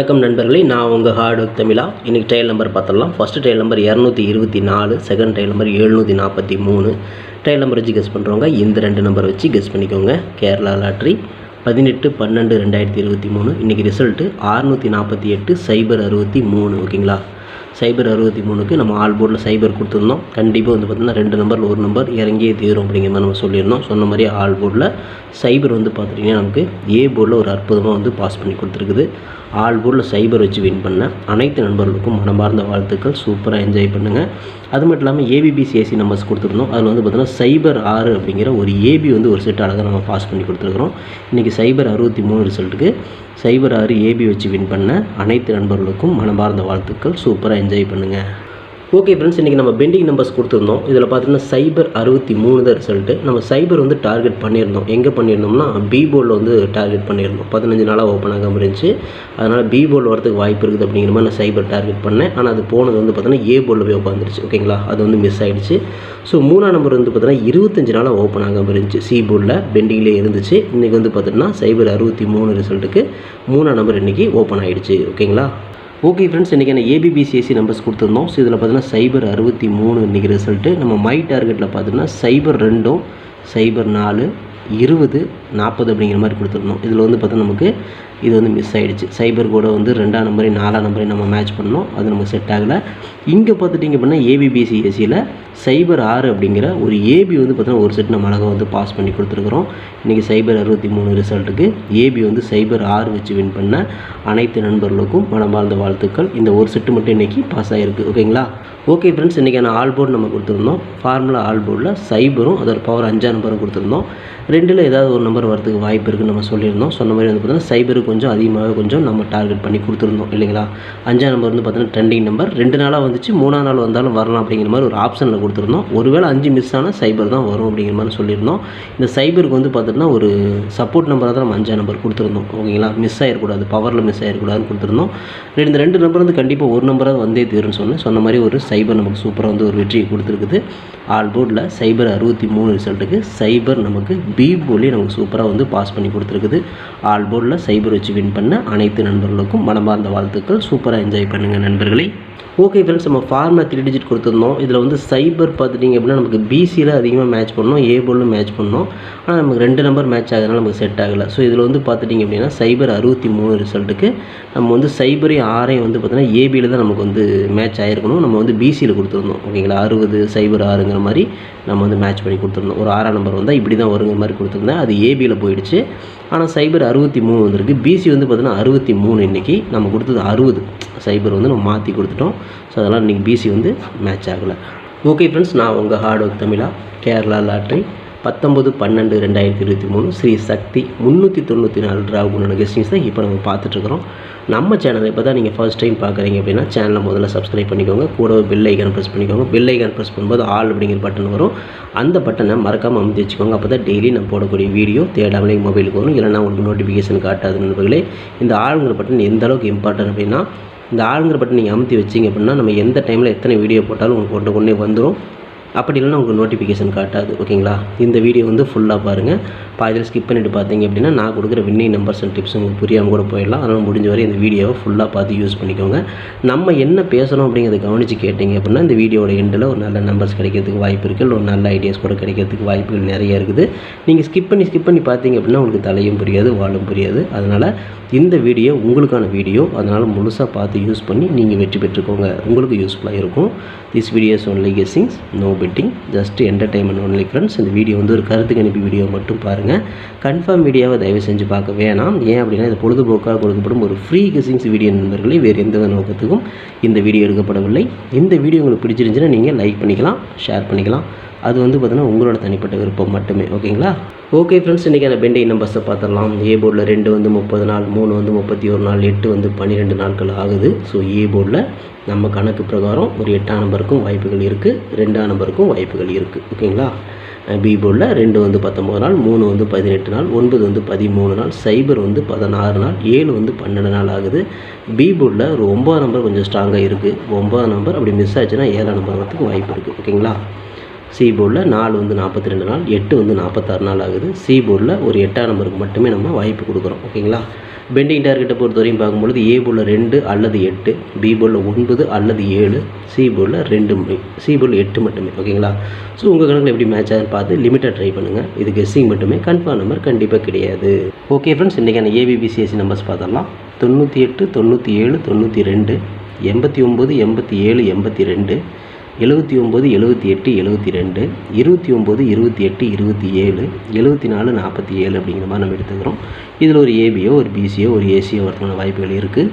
வணக்கம் நண்பர்களே நான் உங்கள் ஹார்டு ஒர்க் தமிழா. இன்றைக்கி ட்ரையல் நம்பர் பார்த்துடலாம். ஃபஸ்ட்டு ட்ரையல் நம்பர் இரநூத்தி இருபத்தி நாலு செகண்ட் ட்ரையல் நம்பர் எழுநூற்றி நாற்பத்தி மூணு. ட்ரையல் நம்பர் வச்சு கெஸ் பண்ணுறவங்க இந்த ரெண்டு நம்பர் வச்சு கெஸ் பண்ணிக்கோங்க. கேரளா லாட்ரி பதினெட்டு பன்னெண்டு ரெண்டாயிரத்தி இருபத்தி மூணு. இன்றைக்கி ரிசல்ட்டு ஆறுநூற்றி நாற்பத்தி எட்டு சைபர் அறுபத்தி மூணு ஓகேங்களா சைபர் அறுபத்தி மூணுக்கு நம்ம ஆல் போர்டில் சைபர் கொடுத்துருந்தோம். கண்டிப்பாக வந்து பார்த்திங்கன்னா ரெண்டு நம்பரில் ஒரு நம்பர் இறங்கியே தீரும் அப்படிங்கிற மாதிரி நம்ம சொல்லியிருந்தோம். சொன்ன மாதிரி ஆல் போர்டில் சைபர் வந்து பார்த்துட்டிங்கன்னா நமக்கு ஏ போர்டில் ஒரு அற்புதமாக வந்து பாஸ் பண்ணி கொடுத்துருக்குது. ஆல் போர்டில் சைபர் வச்சு வின் பண்ண அனைத்து நண்பர்களுக்கும் மனமார்ந்த வாழ்த்துக்கள். சூப்பராக என்ஜாய் பண்ணுங்கள் அது மட்டும் இல்லாமல் ஏபிபிசிஎஸ்சி நம்பர்ஸ் கொடுத்துருந்தோம். அதில் வந்து பார்த்திங்கன்னா சைபர் ஆறு அப்படிங்கிற ஒரு ஏபி வந்து ஒரு செட் அழகாக நம்ம பாஸ் பண்ணி கொடுத்துருக்குறோம். இன்றைக்கி சைபர் அறுபத்தி மூணு ரிசல்ட்டுக்கு சைபர் ஆறு ஏபி வச்சு வின் பண்ண அனைத்து நண்பர்களுக்கும் மனமார்ந்த வாழ்த்துக்கள். சூப்பராக என்ஜாய் என்ஜாய் பண்ணுங்கள் ஓகே ஃப்ரெண்ட்ஸ் இன்றைக்கி நம்ம பெண்டிங் நம்பர்ஸ் கொடுத்துருந்தோம். இதில் பார்த்தீங்கன்னா சைபர் அறுபத்தி மூணு தான் ரிசல்ட்டு நம்ம சைபர் வந்து டார்கெட் பண்ணியிருந்தோம். எங்கே பண்ணியிருந்தோம்னா பி வந்து டார்கெட் பண்ணியிருந்தோம். பதினஞ்சு நாளாக ஓப்பன் ஆகாமல் இருந்துச்சு. அதனால் பி வரதுக்கு வாய்ப்பு இருக்குது அப்படிங்கிற மாதிரி நான் சைபர் டார்கெட் பண்ணேன். ஆனால் அது போனது வந்து பார்த்தீங்கன்னா ஏ போர்டில் போய் உட்காந்துருச்சு ஓகேங்களா அது வந்து மிஸ் ஆகிடுச்சு ஸோ மூணாம் நம்பர் வந்து பார்த்தீங்கன்னா இருபத்தஞ்சு நாளாக ஓப்பன் ஆகாமல் இருந்துச்சு. சி போர்டில் பெண்டிங்லேயே இருந்துச்சு. இன்றைக்கி வந்து பார்த்தீங்கன்னா சைபர் அறுபத்தி மூணு ரிசல்ட்டுக்கு மூணாம் நம்பர் இன்றைக்கி ஓப்பன் ஆகிடுச்சு ஓகேங்களா ஓகே ஃப்ரெண்ட்ஸ் இன்றைக்கி என்ன ஏபிபிசிஎஸ்சி நம்பர்ஸ் கொடுத்துருந்தோம். ஸோ இதில் பார்த்தீங்கன்னா சைபர் அறுபத்தி மூணு இன்றைக்கி ரிசல்ட்டு நம்ம மை டார்கெட்டில் பார்த்தீங்கன்னா சைபர் ரெண்டும் சைபர் நாலு இருபது நாற்பது அப்படிங்கிற மாதிரி கொடுத்துருந்தோம் இதில் வந்து பார்த்தா நமக்கு இது வந்து மிஸ் ஆகிடுச்சு சைபர் கூட வந்து ரெண்டாம் நம்பரையும் நாலாம் நம்பரையும் நம்ம மேட்ச் பண்ணோம் அது நமக்கு செட் ஆகலை. இங்கே பார்த்துட்டிங்க அப்படின்னா ஏபிபிசிஎஸ்சியில் சைபர் ஆறு அப்படிங்கிற ஒரு ஏபி வந்து பார்த்தீங்கன்னா ஒரு செட் நம்ம அழகாக வந்து பாஸ் பண்ணி கொடுத்துருக்குறோம். இன்றைக்கி சைபர் அறுபத்தி மூணு ரிசல்ட்டுக்கு ஏபி வந்து சைபர் ஆறு வச்சு வின் பண்ண அனைத்து நண்பர்களுக்கும் மனமார்ந்த வாழ்த்துக்கள். இந்த ஒரு செட்டு மட்டும் இன்றைக்கி பாஸ் ஆகிருக்கு ஓகேங்களா ஓகே ஃப்ரெண்ட்ஸ் இன்றைக்கான ஆல் போர்டு நம்ம கொடுத்துருந்தோம். ஃபார்முலா ஆல் போர்டில் சைபரும் அதோட பவர் அஞ்சாம் நம்பரும் கொடுத்துருந்தோம். ரெண்டில் ஏதாவது ஒரு நம்பர் வரதுக்கு வாய்ப்பு இருக்குன்னு நம்ம சொல்லியிருந்தோம். சொன்ன மாதிரி வந்து பார்த்தீங்கன்னா சைபருக்கு கொஞ்சம் அதிகமாகவே கொஞ்சம் நம்ம டார்கெட் பண்ணி கொடுத்துருந்தோம் இல்லைங்களா? அஞ்சாம் நம்பர் வந்து பார்த்தீங்கன்னா ட்ரெண்டிங் நம்பர் ரெண்டு நாளாக வந்துச்சு. மூணாம் நாள் வந்தாலும் வரலாம் அப்படிங்கிற மாதிரி ஒரு ஆப்ஷனில் கொடுத்துருந்தோம். ஒருவேளை அஞ்சு மிஸ் ஆனால் சைபர் தான் வரும் அப்படிங்கிற மாதிரி சொல்லியிருந்தோம். இந்த சைபருக்கு வந்து பார்த்தீங்கன்னா ஒரு சப்போர்ட் நம்பராக தான் நம்ம அஞ்சாம் நம்பர் கொடுத்துருந்தோம். ஓகேங்களா? மிஸ் ஆகிடக்கூடாது பவரில் மிஸ் ஆகிடக்கூடாதுன்னு கொடுத்துருந்தோம். இந்த ரெண்டு நம்பர் வந்து கண்டிப்பாக ஒரு நம்பராக வந்தே தீரும்னு சொன்னேன். சொன்ன மாதிரி ஒரு சைபர் நமக்கு சூப்பராக வந்து ஒரு வெற்றியை கொடுத்துருக்குது. ஆல் போர்டில் சைபர் அறுபத்தி மூணு ரிசல்ட்டுக்கு சைபர் நமக்கு பி போர்ட்லேயே நமக்கு சூப்பராக வந்து பாஸ் பண்ணி கொடுத்துருக்குது. ஆல் போர்டில் சைபர் வச்சு வின் பண்ண அனைத்து நண்பர்களுக்கும் மனமார்ந்த வாழ்த்துக்கள். சூப்பராக என்ஜாய் பண்ணுங்கள் நண்பர்களே. ஓகே ஃப்ரெண்ட்ஸ் நம்ம ஃபார்மில் த்ரீ டிஜிட் கொடுத்துருந்தோம். இதில் வந்து சைபர் பார்த்துட்டிங்க அப்படின்னா நமக்கு பிசியில் அதிகமாக மேட்ச் பண்ணோம் ஏ மேட்ச் பண்ணோம் ஆனால் நமக்கு ரெண்டு நம்பர் மேட்ச் ஆகிறதுனால நமக்கு செட் ஆகலை. ஸோ இதில் வந்து பார்த்துட்டிங்க அப்படின்னா சைபர் அறுபத்தி மூணு ரிசல்ட்டுக்கு நம்ம வந்து சைபரையும் ஆறையும் வந்து பார்த்தீங்கன்னா ஏபியில் தான் நமக்கு வந்து மேட்ச் ஆகிருக்கணும் நம்ம வந்து பிசியில் கொடுத்துருந்தோம். ஓகேங்களா அறுபது சைபர் ஆறுங்கிற மாதிரி நம்ம வந்து மேட்ச் பண்ணி கொடுத்துருந்தோம். ஒரு ஆறாம் நம்பர் வந்தால் இப்படி தான் வருங்கிற மாதிரி கொடுத்துருந்தேன். அது ஏபியில் போயிடுச்சு. ஆனால் சைபர் அறுபத்தி மூணு வந்திருக்கு. பிசி வந்து பார்த்தீங்கன்னா அறுபத்தி மூணு இன்றைக்கி நம்ம கொடுத்தது அறுபது. சைபர் வந்து நம்ம மாற்றி கொடுத்துட்டோம். ஸோ அதெல்லாம் இன்றைக்கி பிசி வந்து மேட்ச் ஆகலை. ஓகே ஃப்ரெண்ட்ஸ் நான் உங்கள் ஹார்ட் ஒர்க் தமிழா கேரளா லாட்ரி பத்தொம்பது பன்னெண்டு ரெண்டாயிரத்தி இருபத்தி மூணு ஸ்ரீ சக்தி முந்நூற்றி தொண்ணூற்றி நாலு டிராகுனோட கெஸ்டிங்ஸ் தான் இப்போ நம்ம பார்த்துட்ருக்குறோம். நம்ம சேனலை இப்போ தான் நீங்கள் ஃபர்ஸ்ட் டைம் பார்க்குறீங்க அப்படின்னா சேனலை முதல்ல சப்ஸ்கிரைப் பண்ணிக்கோங்க. கூட பெல் ஐக்கான் ப்ரெஸ் பண்ணிக்கோங்க. பெல் ஐக்கான் ப்ரெஸ் பண்ணும்போது ஆல் அப்படிங்கிற பட்டன் வரும். அந்த பட்டனை மறக்காமல் அமைதி வச்சுக்கோங்க. அப்போ தான் டெய்லி நம்ம போடக்கூடிய வீடியோ தேடாமலே மொபைலுக்கு வரும். இல்லைனா உங்களுக்கு நோட்டிஃபிகேஷன் காட்டாது நண்பர்களே. இந்த ஆளுங்கிற பட்டன் எந்த அளவுக்கு இம்பார்ட்டன்ட் அப்படின்னா இந்த ஆளுங்கிற பட்டன் நீங்கள் அமுத்தி வச்சிங்க அப்படின்னா நம்ம எந்த டைமில் எத்தனை வீடியோ போட்டாலும் உங்களுக்கு ஒன்று கொண்டே வந்துடும் அப்படி இல்லைன்னா உங்களுக்கு நோட்டிஃபிகேஷன் காட்டாது ஓகேங்களா? இந்த வீடியோ வந்து ஃபுல்லாக பாருங்கள் பாதியில் ஸ்கிப் பண்ணிவிட்டு பார்த்தீங்க அப்படின்னா நான் கொடுக்குற வின்னிங் நம்பர்ஸ் அண்ட் டிப்ஸ் உங்களுக்கு புரியாமல் கூட போயிடலாம். அதனால் முடிஞ்ச வரை இந்த வீடியோவை ஃபுல்லாக பார்த்து யூஸ் பண்ணிக்கோங்க. நம்ம என்ன பேசணும் அப்படிங்கிறத கவனித்து கேட்டிங்க அப்படின்னா இந்த வீடியோட எண்டில் ஒரு நல்ல நம்பர்ஸ் கிடைக்கிறதுக்கு வாய்ப்பு இருக்குது ஒரு நல்ல ஐடியாஸ் கூட கிடைக்கிறதுக்கு வாய்ப்புகள் நிறைய இருக்குது. நீங்கள் ஸ்கிப் பண்ணி ஸ்கிப் பண்ணி பார்த்தீங்க அப்படின்னா உங்களுக்கு தலையும் புரியாது வாழும் புரியாது. அதனால் இந்த வீடியோ உங்களுக்கான வீடியோ அதனால் முழுசாக பார்த்து யூஸ் பண்ணி நீங்கள் வெற்றி பெற்றுக்கோங்க. உங்களுக்கு யூஸ்ஃபுல்லாக இருக்கும். This videos only guessings no betting just entertainment only friends இந்த வீடியோ வந்து ஒரு கருத்து கணிப்பு வீடியோ மட்டும் பாருங்கள் கன்ஃபார்ம் வீடியோவை தயவு செஞ்சு பார்க்க வேணாம். ஏன் அப்படின்னா இது பொழுதுபோக்காக கொடுக்கப்படும் ஒரு ஃப்ரீ கிசிங்ஸ் வீடியோ நண்பர்களே வேறு எந்த நோக்கத்துக்கும் இந்த வீடியோ எடுக்கப்படவில்லை. இந்த வீடியோ உங்களுக்கு பிடிச்சிருந்துச்சுன்னா நீங்கள் லைக் பண்ணிக்கலாம் ஷேர் பண்ணிக்கலாம். அது வந்து பார்த்தீங்கன்னா உங்களோட தனிப்பட்ட விருப்பம் மட்டுமே ஓகேங்களா? ஓகே ஃப்ரெண்ட்ஸ் இன்றைக்கான பெண்டிங் நம்பர்ஸை பார்த்துடலாம். ஏ போர்டில் ரெண்டு வந்து முப்பது நாள் மூணு வந்து முப்பத்தி ஒரு நாள் எட்டு வந்து பன்னிரெண்டு நாட்கள் ஆகுது. ஸோ ஏ போர்டில் நம்ம கணக்கு பிரகாரம் ஒரு எட்டாம் நம்பருக்கும் வாய்ப்புகள் இருக்குது ரெண்டாம் நம்பருக்கும் வாய்ப்புகள் இருக்குது ஓகேங்களா? பி போர்டில் ரெண்டு வந்து பத்தொம்பது நாள் மூணு வந்து பதினெட்டு நாள் ஒன்பது வந்து பதிமூணு நாள் சைபர் வந்து பதினாறு நாள் ஏழு வந்து பன்னெண்டு நாள் ஆகுது. பி போர்டில் ஒரு ஒம்பது நம்பர் கொஞ்சம் ஸ்ட்ராங்காக இருக்குது ஒம்பது நம்பர் அப்படி மிஸ் ஆச்சுன்னா ஏழாம் நம்பர் வரத்துக்கு வாய்ப்பு இருக்குது ஓகேங்களா? சி போர்டில் நாலு வந்து நாற்பத்தி ரெண்டு நாள் எட்டு வந்து நாற்பத்தாறு நாள் ஆகுது. சி போர்டில் ஒரு எட்டாம் நம்பருக்கு மட்டுமே நம்ம வாய்ப்பு கொடுக்குறோம். ஓகேங்களா? பெண்டிங் டார்கெட்டை பொறுத்த வரையும் பார்க்கும்பொழுது ஏ போர்டில் ரெண்டு அல்லது எட்டு பி போர்டில் ஒன்பது அல்லது ஏழு சி போர்டில் ரெண்டு சி போர்டில் எட்டு மட்டுமே. ஓகேங்களா? ஸோ உங்கள் கணக்கில் எப்படி மேட்ச் ஆகுதுன்னு பார்த்து லிமிட்டாக ட்ரை பண்ணுங்கள் இது கெஸ்ஸிங் மட்டுமே கன்ஃபார்ம் நம்பர் கண்டிப்பாக கிடையாது. ஓகே ஃப்ரெண்ட்ஸ் இன்றைக்கான ஏபிபிசிஎஸ்சி நம்பர்ஸ் பார்த்தரலாம் தொண்ணூற்றி எட்டு தொண்ணூற்றி ஏழு தொண்ணூற்றி ரெண்டு எண்பத்தி ஒம்பது எண்பத்தி ஏழு எண்பத்தி ரெண்டு எழுபத்தி ஒம்பது எழுபத்தி எட்டு எழுபத்தி ரெண்டு இருபத்தி ஒம்பது இருபத்தி எட்டு இருபத்தி ஏழு எழுபத்தி நாலு நாற்பத்தி ஏழு அப்படிங்கிற மாதிரி நம்ம எடுத்துக்கிறோம். இதில் ஒரு ஏபியோ ஒரு பிசியோ ஒரு ஏசியோ வரதுக்கான வாய்ப்புகள் இருக்குது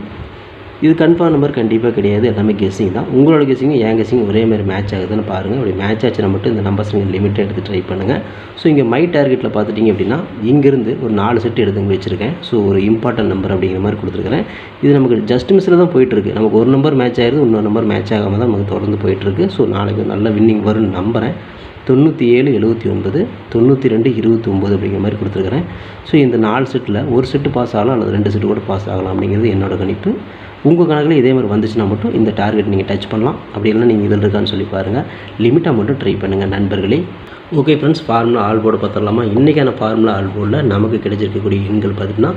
இது கன்ஃபார்ம் நம்பர் கண்டிப்பாக கிடையாது. எல்லாமே கெஸ்ஸிங் தான். உங்களோட கெஸ்ஸிங் என் கெஸ்ஸிங் ஒரே மாதிரி மேட்ச் ஆகுதுன்னு பாருங்கள் அப்படி மேட்ச் ஆச்சுன்னா மட்டும் இந்த நம்பர்ஸ் நீங்கள் லிமிட்டை எடுத்து ட்ரை பண்ணுங்கள் ஸோ இங்கே மை டார்கெட்டில் பார்த்துட்டிங்க அப்படின்னா இங்கேருந்து ஒரு நாலு செட் எடுத்து வச்சுருக்கேன். ஸோ ஒரு இம்பார்ட்டன்ட் நம்பர் அப்படிங்கிற மாதிரி கொடுத்துருக்கிறேன். இது நமக்கு ஜஸ்ட் மிஸ்ஸில் தான் போயிட்டுருக்கு. நமக்கு ஒரு நம்பர் மேட்ச் ஆயிருது இன்னொரு நம்பர் மேட்ச் ஆகாமல் தான் நமக்கு தொடர்ந்து போயிட்டுருக்கு. ஸோ நாளைக்கு நல்ல வின்னிங் வரும்னு நம்புகிறேன் தொண்ணூற்றி ஏழு எழுபத்தி ஒன்பது தொண்ணூற்றி ரெண்டு இருபத்தி ஒம்பது அப்படிங்கிற மாதிரி கொடுத்துருக்குறேன். ஸோ இந்த நாலு செட்டில் ஒரு செட்டு பாஸ் ஆகலாம் அல்லது ரெண்டு செட்டு கூட பாஸ் ஆகலாம் அப்படிங்கிறது என்னோடய கணிப்பு. உங்கள் கணக்கில் இதே மாதிரி வந்துச்சுன்னா மட்டும் இந்த டார்கெட் நீங்கள் டச் பண்ணலாம். அப்படி இல்லைன்னா நீங்கள் இதில் இருக்கான்னு சொல்லி பாருங்கள் லிமிட்டாக மட்டும் ட்ரை பண்ணுங்கள் நண்பர்களே. Okay friends formula all board பார்த்துடலாமா? இன்றைக்கான ஃபார்முலா ஆல் போர்டில் நமக்கு கிடைச்சிருக்கக்கூடிய எண்கள் பார்த்திங்கன்னா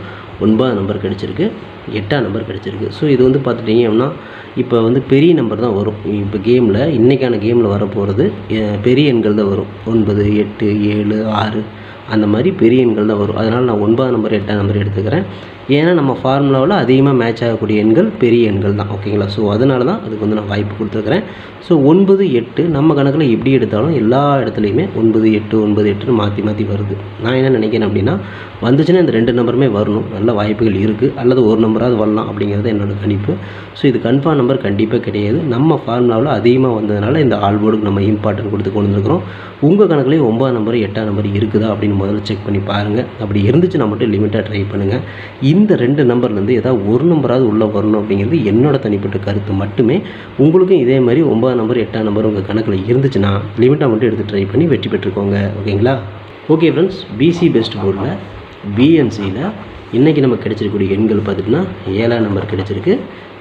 ஒன்பதாம் நம்பர் கிடச்சிருக்கு எட்டாம் நம்பர் கிடச்சிருக்கு. ஸோ இது வந்து பார்த்துட்டிங்க அப்படின்னா இப்போ வந்து பெரிய நம்பர் தான் வரும். இப்போ கேமில் இன்றைக்கான கேமில் வரப்போகிறது பெரிய எண்கள் தான் வரும். ஒன்பது எட்டு ஏழு ஆறு அந்த மாதிரி பெரிய எண்கள் தான் வரும். அதனால் நான் ஒன்பதாம் நம்பர் எட்டாம் நம்பர் எடுத்துக்கிறேன். ஏன்னா நம்ம ஃபார்முலாவில் அதிகமாக மேட்ச் ஆகக்கூடிய எண்கள் பெரிய எண்கள் தான். ஓகேங்களா ஸோ அதனால தான் அதுக்கு வந்து நான் வாய்ப்பு கொடுத்துருக்குறேன். ஸோ ஒன்பது எட்டு நம்ம கணக்கில் எப்படி எடுத்தாலும் எல்லா இடத்துலையுமே ஒன்பது எட்டு ஒன்பது எட்டுன்னு மாற்றி மாற்றி வருது. நான் என்ன நினைக்கிறேன் அப்படின்னா வந்துச்சுன்னா இந்த ரெண்டு நம்பருமே வரணும். நல்ல வாய்ப்புகள் இருக்குது அல்லது ஒரு நம்பராவது வரலாம் அப்படிங்கிறது என்னோடய கணிப்பு. ஸோ இது கன்ஃபார்ம் நம்பர் கண்டிப்பாக கிடையாது. நம்ம ஃபார்முலாவில் அதிகமாக வந்ததுனால இந்த ஆல் போர்டுக்கு நம்ம இம்பார்ட்டன்ட் கொடுத்து கொண்டு வந்துருக்கிறோம். உங்கள் கணக்குலேயே ஒன்பதாம் நம்பர் எட்டாம் நம்பர் இருக்குதா அப்படின்னு முதல்ல செக் பண்ணி பாருங்கள் அப்படி இருந்துச்சுன்னா மட்டும் லிமிட்டாக ட்ரை பண்ணுங்கள் இந்த ரெண்டு நம்பர்லேருந்து ஏதாவது ஒரு நம்பராவது உள்ளே வரணும் அப்படிங்கிறது என்னோட தனிப்பட்ட கருத்து. மட்டுமே உங்களுக்கும் இதே மாதிரி ஒன்பதாம் நம்பர் எட்டாம் நம்பர் உங்கள் கணக்கில் இருந்துச்சுன்னா லிமிட்டாக மட்டும் எடுத்து ட்ரை பண்ணி வெற்றி பெற்றுக்கோங்க. ஓகேங்களா? ஓகே ஃப்ரெண்ட்ஸ் பிசி பெஸ்ட் போர்டில் பிஎன்சியில் இன்றைக்கி நமக்கு கிடைச்சிருக்கக்கூடிய எண்கள் பார்த்துட்டுனா ஏழாம் நம்பர் கிடச்சிருக்கு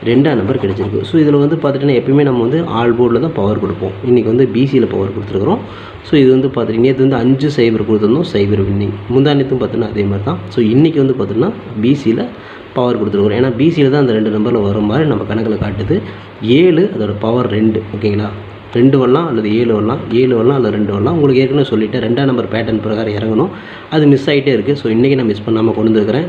ரெண்டாம் நம்பர் கிடச்சிருக்கு. ஸோ இதில் வந்து பார்த்துட்டிங்கன்னா எப்பயுமே நம்ம வந்து ஆல் போர்டில் தான் பவர் கொடுப்போம். இன்றைக்கி வந்து பிசியில் பவர் கொடுத்துருக்குறோம். ஸோ இது வந்து பார்த்துட்டிங்கன்னா நேற்று வந்து அஞ்சு சைபர் கொடுத்துருந்தோம் சைபர் வின்னிங் முந்தானத்தும் பார்த்தீங்கன்னா அதே மாதிரி தான். ஸோ இன்றைக்கி வந்து பார்த்திங்கன்னா பிசியில் பவர் கொடுத்துருக்குறோம். ஏன்னா பிசியில் தான் அந்த ரெண்டு நம்பரில் வர மாதிரி நம்ம கணக்கில் காட்டுது. ஏழு அதோடய பவர் ரெண்டு ஓகேங்களா ரெண்டு வரலாம் அல்லது ஏழு வரலாம் ஏழு வரலாம் அல்லது ரெண்டு வரலாம் உங்களுக்கு ஏற்கனவே சொல்லிட்டேன் ரெண்டாம் நம்பர் பேட்டர்ன் பிரகாரம் இறங்கணும். அது மிஸ் ஆகிட்டே இருக்குது ஸோ இன்றைக்கி நான் மிஸ் பண்ணாமல் கொண்டு வந்துருக்கிறேன்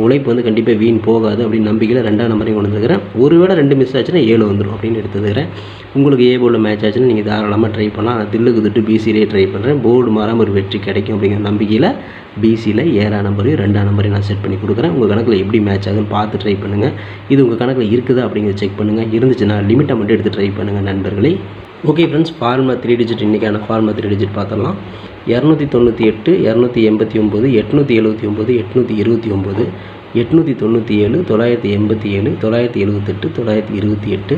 உழைப்பு வந்து கண்டிப்பாக வீண் போகாது அப்படின்னு நம்பிக்கையில் ரெண்டாம் நம்பரையும் கொண்டு வந்துருக்கிறேன் ஒருவேளை ரெண்டு மிஸ் ஆச்சுன்னா ஏழு வந்துடும் அப்படின்னு எடுத்துக்கிறேன். உங்களுக்கு ஏ போர்டில் மேட்ச் ஆச்சுன்னா நீங்கள் தாராளமாக ட்ரை பண்ணலாம். நான் தில்லுக்கு திட்டு பிசியிலே ட்ரை பண்ணுறேன் போர்டு மாறாமல் ஒரு வெற்றி கிடைக்கும் அப்படிங்கிற நம்பிக்கையில் பிசியில் ஏழாம் நம்பரையும் ரெண்டாம் நம்பரையும் நான் செட் பண்ணி கொடுக்குறேன். உங்கள் கணக்கில் எப்படி மேட்ச் ஆகுதுன்னு பார்த்து ட்ரை பண்ணுங்கள் இது உங்கள் கணக்கில் இருக்குதா அப்படிங்கிறத செக் பண்ணுங்கள் இருந்துச்சுன்னா லிமிட்டை மட்டும் எடுத்து ட்ரை பண்ணுங்கள் நண்பர்கள். Okay friends formula three digit இன்றைக்கான ஃபார்மா த்ரீ டிஜிட் பார்த்துடலாம். இரநூத்தி தொண்ணூற்றி எட்டு இரநூத்தி எண்பத்தி ஒம்பது எட்நூற்றி எழுபத்தி ஒம்பது எட்நூற்றி இருபத்தி ஒம்பது எட்நூற்றி தொண்ணூற்றி ஏழு தொள்ளாயிரத்தி எண்பத்தி ஏழு தொள்ளாயிரத்தி எழுபத்தெட்டு தொள்ளாயிரத்தி இருபத்தி எட்டு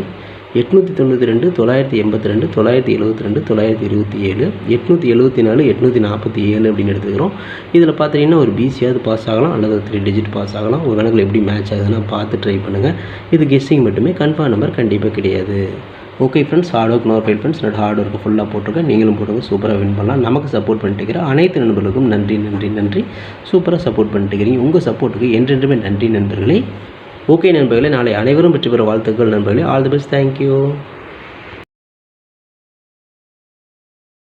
எட்நூற்றி தொண்ணூற்றி ரெண்டு தொள்ளாயிரத்தி எண்பத்தி ரெண்டு தொள்ளாயிரத்தி எழுபத்தி ரெண்டு தொள்ளாயிரத்தி இருபத்தி ஏழு எட்நூற்றி எழுபத்தி நாலு எட்நூற்றி நாற்பத்தி ஏழு அப்படின்னு எடுத்துக்கிறோம். இதில் பார்த்தீங்கன்னா ஒரு பிசியாவது பாஸ் ஆகலாம் அல்லது த்ரீ டிஜிட் பாஸ் ஆகலாம். உங்கள் கணக்கில் எப்படி மேட்ச் ஆகுதுன்னா பார்த்து ட்ரை பண்ணுங்கள் இது கெஸ்ஸிங் மட்டுமே கன்ஃபார்ம் நம்பர் கண்டிப்பாக கிடையாது. Okay friends hard work nor fail friends என்னோட ஹார்ட் ஒர்க்கு ஃபுல்லாக போட்டிருக்கேன் நீங்களும் போட்டுங்க சூப்பராக வின் பண்ணலாம். நமக்கு சப்போர்ட் பண்ணிட்டு இருக்கிற அனைத்து நண்பர்களுக்கும் நன்றி நன்றி நன்றி. சூப்பராக சப்போர்ட் பண்ணிட்டு இருக்கிறீங்க உங்கள் சப்போர்ட்டுக்கு என்றென்றுமே நன்றி நண்பர்களே. ஓகே நண்பர்களே. நாளை அனைவரும் பெற்று பெற வாழ்த்துக்கள் நண்பர்களே. All the best thank you